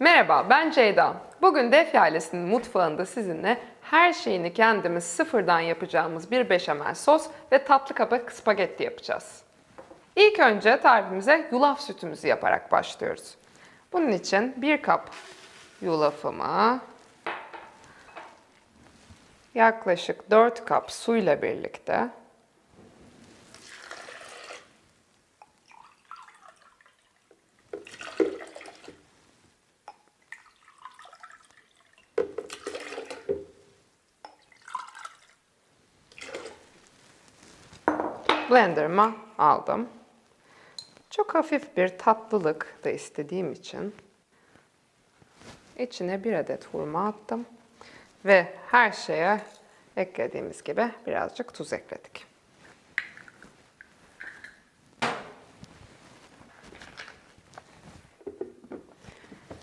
Merhaba, ben Ceyda. Bugün Def ailesinin mutfağında sizinle her şeyini kendimiz sıfırdan yapacağımız bir beşamel sos ve tatlı kabak spagetti yapacağız. İlk önce tarifimize yulaf sütümüzü yaparak başlıyoruz. Bunun için bir kap yulafımı yaklaşık 4 kap suyla birlikte blenderıma aldım. Çok hafif bir tatlılık da istediğim için içine bir adet hurma attım ve her şeye eklediğimiz gibi birazcık tuz ekledik.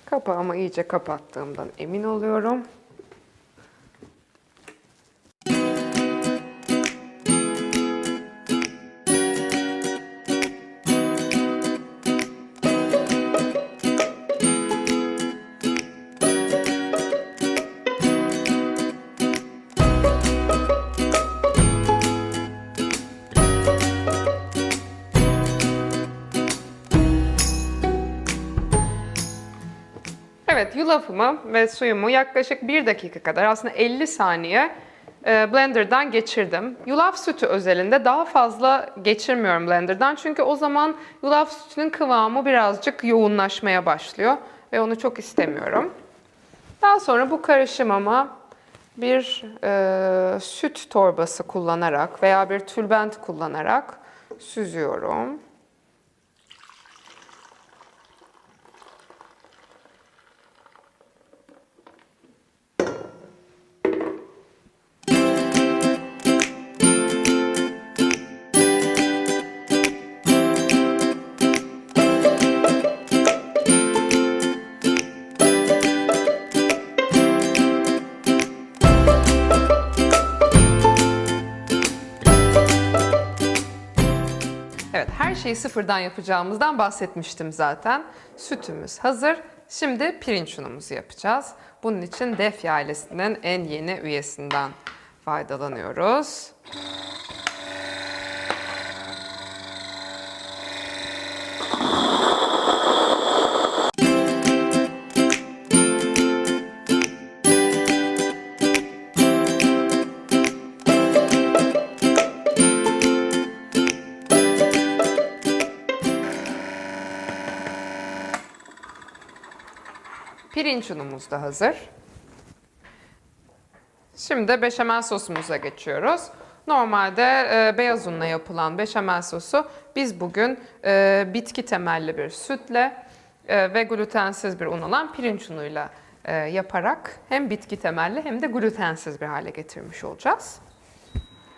Kapağımı iyice kapattığımdan emin oluyorum. Evet, yulafımı ve suyumu yaklaşık 1 dakika kadar aslında 50 saniye e, blenderdan geçirdim. Yulaf sütü özelinde daha fazla geçirmiyorum blenderdan çünkü o zaman yulaf sütünün kıvamı birazcık yoğunlaşmaya başlıyor ve onu çok istemiyorum. Daha sonra bu karışımıma bir e, süt torbası kullanarak veya bir tülbent kullanarak süzüyorum. Şeyi sıfırdan yapacağımızdan bahsetmiştim zaten. Sütümüz hazır. Şimdi pirinç unumuzu yapacağız. Bunun için Defya ailesinin en yeni üyesinden faydalanıyoruz. Pirinç unumuz da hazır. Şimdi beşamel sosumuza geçiyoruz. Normalde e, beyaz unla yapılan beşamel sosu biz bugün e, bitki temelli bir sütle e, ve glutensiz bir un olan pirinç unuyla e, yaparak hem bitki temelli hem de glutensiz bir hale getirmiş olacağız.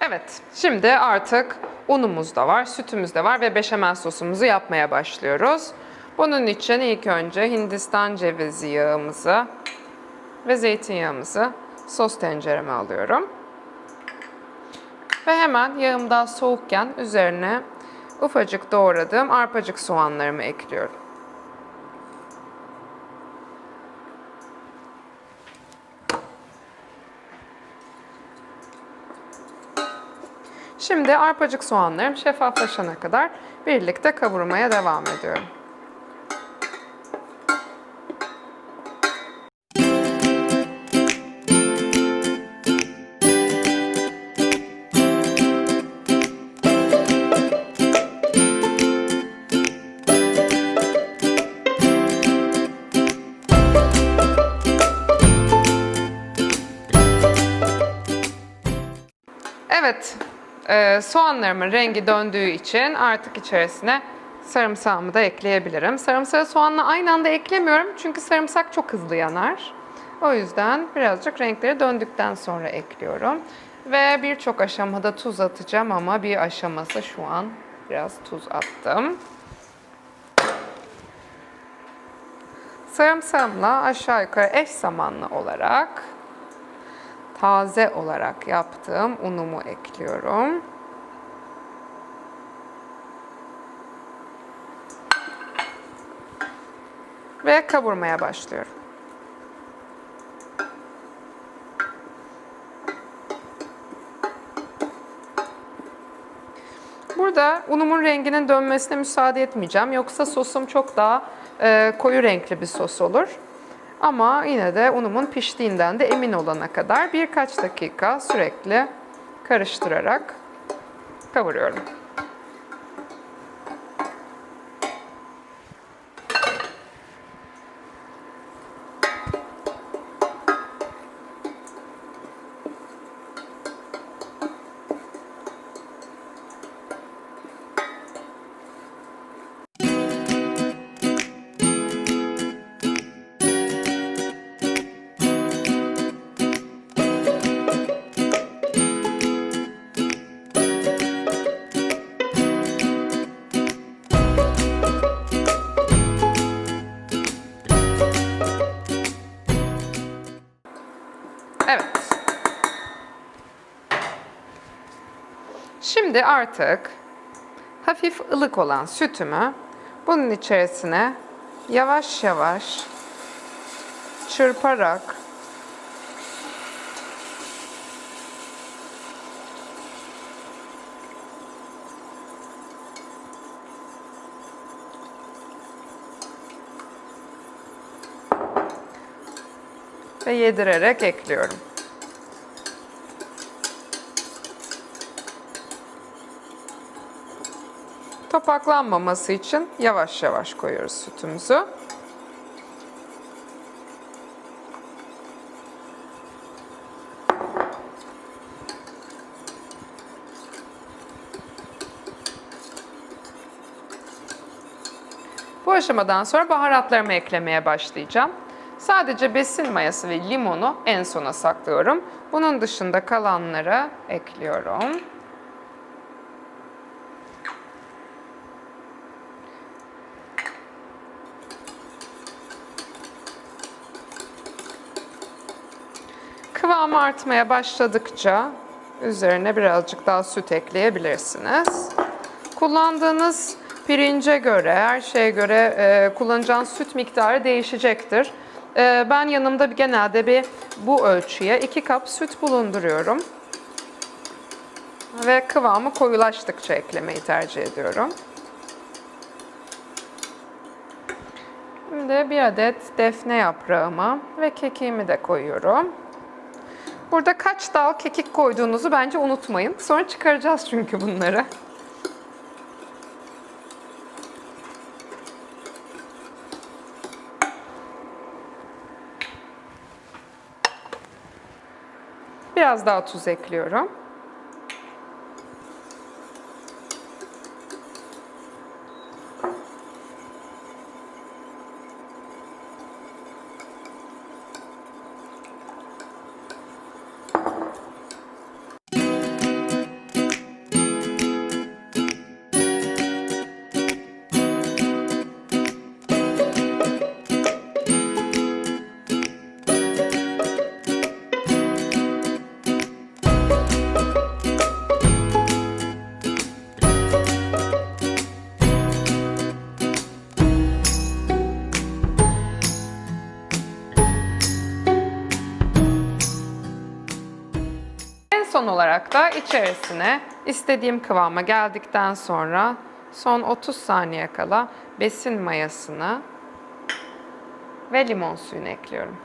Evet, şimdi artık unumuz da var, sütümüz de var ve beşamel sosumuzu yapmaya başlıyoruz. Bunun için ilk önce Hindistan cevizi yağımızı ve zeytinyağımızı sos tencereme alıyorum. Ve hemen yağım daha soğukken üzerine ufacık doğradığım arpacık soğanlarımı ekliyorum. Şimdi arpacık soğanlarım şeffaflaşana kadar birlikte kavurmaya devam ediyorum. E, soğanlarımın rengi döndüğü için artık içerisine sarımsağımı da ekleyebilirim. Sarımsağı soğanla aynı anda eklemiyorum çünkü sarımsak çok hızlı yanar. O yüzden birazcık renkleri döndükten sonra ekliyorum. Ve birçok aşamada tuz atacağım ama bir aşaması şu an biraz tuz attım. Sarımsağımla aşağı yukarı eş zamanlı olarak taze olarak yaptığım unumu ekliyorum. ve kavurmaya başlıyorum. Burada unumun renginin dönmesine müsaade etmeyeceğim. Yoksa sosum çok daha e, koyu renkli bir sos olur. Ama yine de unumun piştiğinden de emin olana kadar birkaç dakika sürekli karıştırarak kavuruyorum. Evet. Şimdi artık hafif ılık olan sütümü bunun içerisine yavaş yavaş çırparak ve yedirerek ekliyorum. Topaklanmaması için yavaş yavaş koyuyoruz sütümüzü. Bu aşamadan sonra baharatlarımı eklemeye başlayacağım. Sadece besin mayası ve limonu en sona saklıyorum. Bunun dışında kalanları ekliyorum. Kıvamı artmaya başladıkça üzerine birazcık daha süt ekleyebilirsiniz. Kullandığınız pirince göre, her şeye göre e, kullanacağınız süt miktarı değişecektir. E, ben yanımda genelde bir bu ölçüye 2 kap süt bulunduruyorum. Ve kıvamı koyulaştıkça eklemeyi tercih ediyorum. Şimdi bir adet defne yaprağımı ve kekiğimi de koyuyorum. Burada kaç dal kekik koyduğunuzu bence unutmayın. Sonra çıkaracağız çünkü bunları. Biraz daha tuz ekliyorum. Olarak da içerisine istediğim kıvama geldikten sonra son 30 saniye kala besin mayasını ve limon suyunu ekliyorum.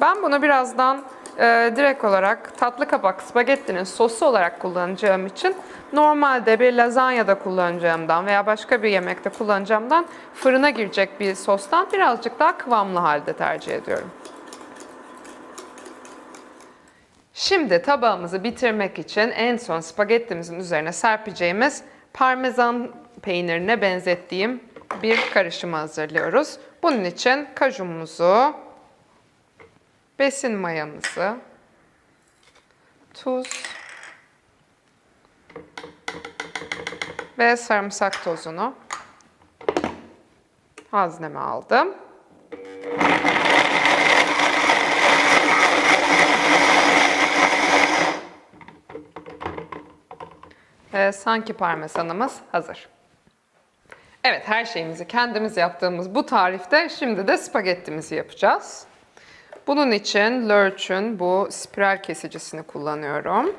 Ben bunu birazdan e, direkt olarak tatlı kabak spagettinin sosu olarak kullanacağım için normalde bir lazanyada kullanacağımdan veya başka bir yemekte kullanacağımdan fırına girecek bir sostan birazcık daha kıvamlı halde tercih ediyorum. Şimdi tabağımızı bitirmek için en son spagettimizin üzerine serpeceğimiz parmesan peynirine benzettiğim bir karışımı hazırlıyoruz. Bunun için kajumuzu, besin mayamızı, tuz ve sarımsak tozunu hazneme aldım. Ee, sanki parmesanımız hazır. Evet her şeyimizi kendimiz yaptığımız bu tarifte şimdi de spagettimizi yapacağız. Bunun için Lurch'ün bu spiral kesicisini kullanıyorum.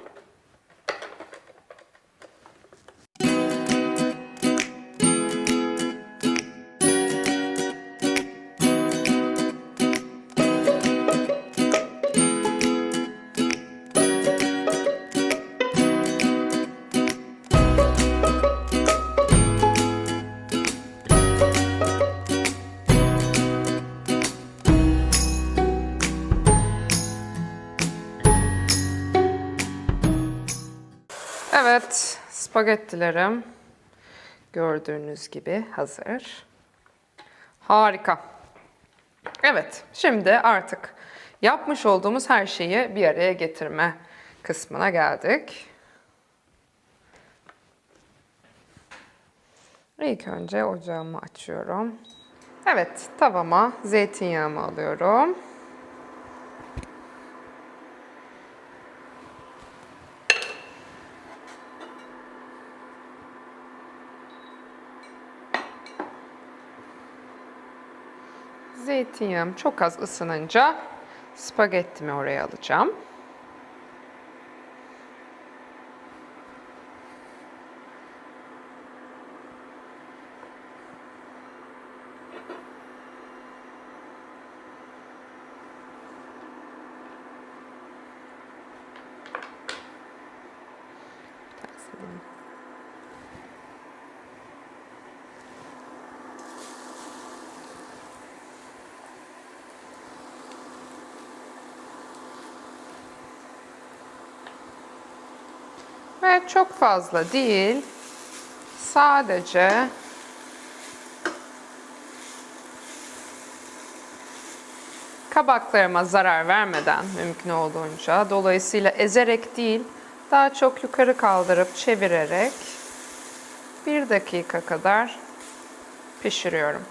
Evet, spagettilerim gördüğünüz gibi hazır. Harika. Evet, şimdi artık yapmış olduğumuz her şeyi bir araya getirme kısmına geldik. İlk önce ocağımı açıyorum. Evet, tavama zeytinyağımı alıyorum. Zeytinyağım çok az ısınınca spagettimi oraya alacağım. Ve çok fazla değil. Sadece kabaklarıma zarar vermeden mümkün olduğunca dolayısıyla ezerek değil daha çok yukarı kaldırıp çevirerek bir dakika kadar pişiriyorum.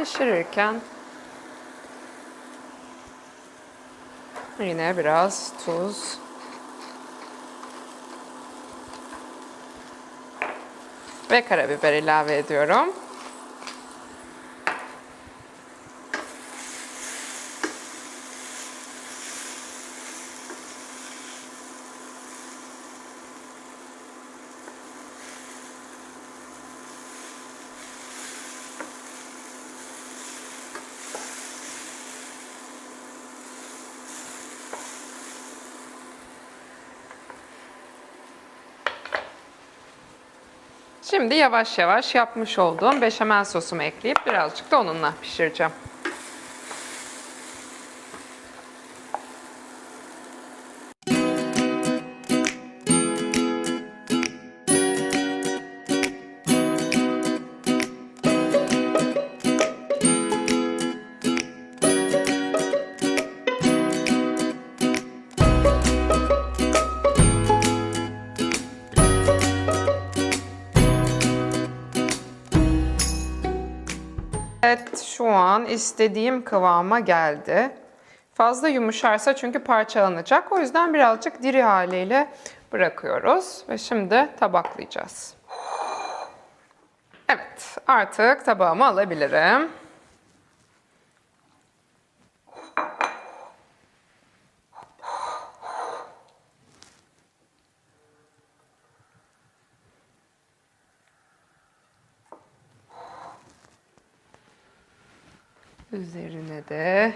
Pişirirken yine biraz tuz ve karabiber ilave ediyorum. Şimdi yavaş yavaş yapmış olduğum beşamel sosumu ekleyip birazcık da onunla pişireceğim. Şu an istediğim kıvama geldi. Fazla yumuşarsa çünkü parçalanacak. O yüzden birazcık diri haliyle bırakıyoruz. Ve şimdi tabaklayacağız. Evet, artık tabağıma alabilirim. Üzerine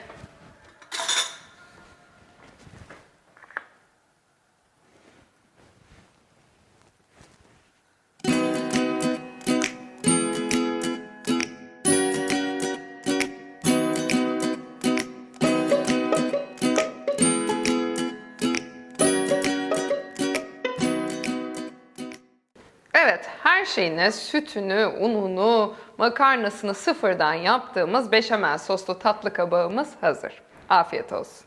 Evet, her şeyini, sütünü, ununu, makarnasını sıfırdan yaptığımız beşamel soslu tatlı kabağımız hazır. Afiyet olsun.